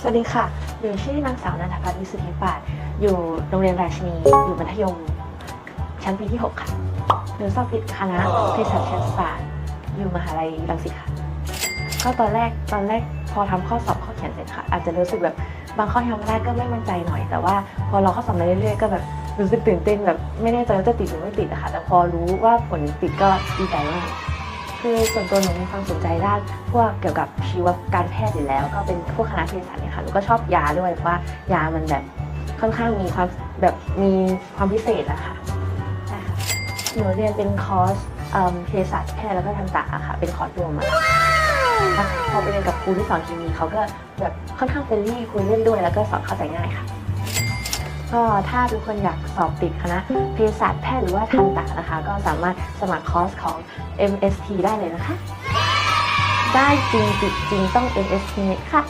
สวัสดีค่ะหนูชื่อนางสาวนันทพัฒน์วิสุทธิปาศอยู่โรงเรียนราชินี อยู่มัธยม ชั้นปีที่ 6 ค่ะหนูสอบติดคณะเภสัชศาสตร์อยู่มหาลัยรังสิตค่ะ ก็ตอนแรกตอนแรกพอทำข้อสอบข้อเขียนเสร็จค่ะ อาจจะรู้สึกแบบบางข้อทำไม่ได้ก็ไม่มั่นใจหน่อย แต่ว่าพอเราข้อสอบมาเรื่อยๆก็แบบรู้สึกตื่นเต้นแบบไม่แน่ใจว่าจะติดหรือไม่ติดอะค่ะ แต่พอรู้ว่าผลติดก็ดีใจมาก คือส่วนตัวหนูมีความสนใจด้านพวกเกี่ยวกับชีวการแพทย์อยู่แล้ว ก็เป็นพวกคณะเภสัชเนี่ยค่ะหนูก็ชอบยาด้วยเพราะว่ายามันแบบค่อนข้างมีความแบบมีความพิเศษอะค่ะใช่ค่ะหนูเรียนเป็นคอร์สเอิ่มเภสัชแพทย์แล้วก็ทันตะอะค่ะ เป็นคอร์สรวมอะค่ะพอไปเรียนกับครูที่สอนเคมีเขาก็แบบค่อนข้างเฟรนลี่คุยเล่นด้วยแล้วก็สอนเข้าใจง่ายค่ะ ก็ถ้าทุกคนอยากสอบติดคณะเภสัชแพทย์หรือว่าทันตะนะคะ ก็สามารถสมัครคอร์สของ MST ได้เลยนะคะ ได้จริงจริงต้อง MST ค่ะ